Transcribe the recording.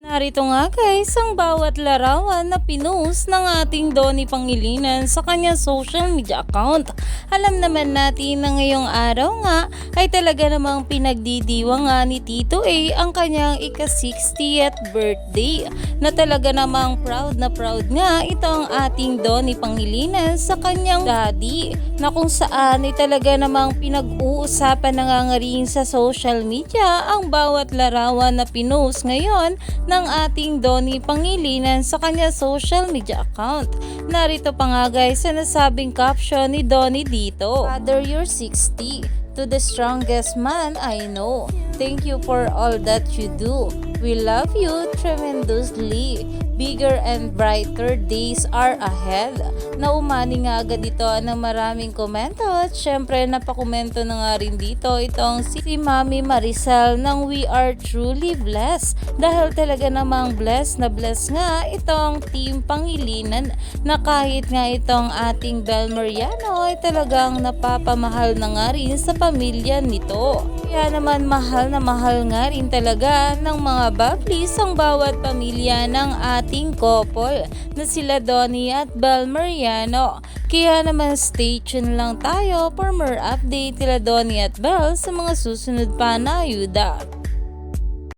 Narito nga guys ang bawat larawan na pinost ng ating Donnie Pangilinan sa kanyang social media account. Alam naman natin na ngayong araw nga ay talaga namang pinagdidiwa nga ni Tito A ang kanyang ika-60th birthday na talaga namang proud na proud nga itong ating Donnie Pangilinan sa kanyang daddy na kung saan ay talaga namang pinag-uusapan na nga nga rin sa social media ang bawat larawan na pinost ngayon ng ating Donnie Pangilinan sa kanya social media account. Narito pa nga guys sa nasabing caption ni Donnie dito. Father, you're 60. To the strongest man I know. Thank you for all that you do. We love you tremendously. Bigger and brighter days are ahead. Naumani nga agad ito ng maraming komento at syempre napakomento na nga rin dito itong si Mami Maricel ng We Are Truly Blessed dahil talaga namang blessed na blessed nga itong team Pangilinan na kahit nga itong ating Bel Mariano ay talagang napapamahal na nga rin sa pamilya nito. Kaya naman mahal na mahal nga rin talaga ng mga bablis ang bawat pamilya ng ating couple na sila Donnie at Bel Mariano. Kaya naman stay tuned lang tayo for more update nila Donnie at Bel sa mga susunod pa na ayuda.